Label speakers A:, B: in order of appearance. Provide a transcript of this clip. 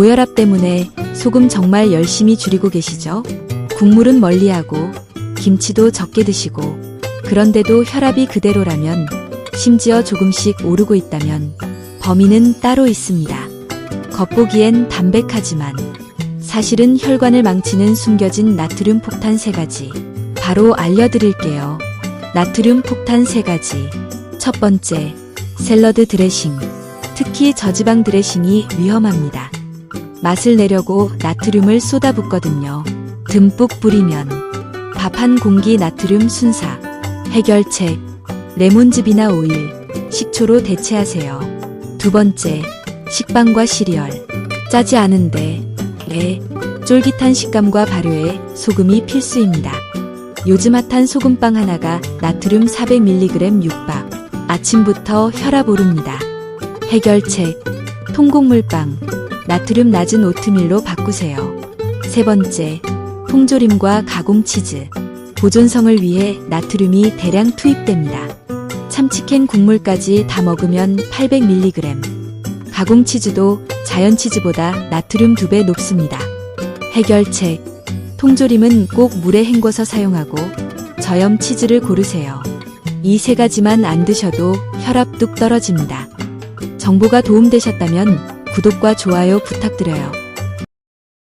A: 고혈압 때문에 소금 정말 열심히 줄이고 계시죠? 국물은 멀리하고 김치도 적게 드시고 그런데도 혈압이 그대로라면 심지어 조금씩 오르고 있다면 범인은 따로 있습니다. 겉보기엔 담백하지만 사실은 혈관을 망치는 숨겨진 나트륨 폭탄 세 가지 바로 알려드릴게요. 나트륨 폭탄 세 가지. 첫 번째, 샐러드 드레싱. 특히 저지방 드레싱이 위험합니다. 맛을 내려고 나트륨을 쏟아붓거든요. 듬뿍 뿌리면 밥 한 공기 나트륨 순사. 해결책. 레몬즙이나 오일, 식초로 대체하세요. 두 번째, 식빵과 시리얼. 짜지 않은데, 네, 쫄깃한 식감과 발효에 소금이 필수입니다. 요즘 핫한 소금빵 하나가 나트륨 400mg 육박. 아침부터 혈압 오릅니다. 해결책. 통곡물빵. 나트륨 낮은 오트밀로 바꾸세요. 세 번째. 통조림과 가공 치즈. 보존성을 위해 나트륨이 대량 투입됩니다. 참치캔 국물까지 다 먹으면 800mg. 가공 치즈도 자연 치즈보다 나트륨 2배 높습니다. 해결책. 통조림은 꼭 물에 헹궈서 사용하고 저염 치즈를 고르세요. 이 세 가지만 안 드셔도 혈압 뚝 떨어집니다. 정보가 도움되셨다면 구독과 좋아요 부탁드려요.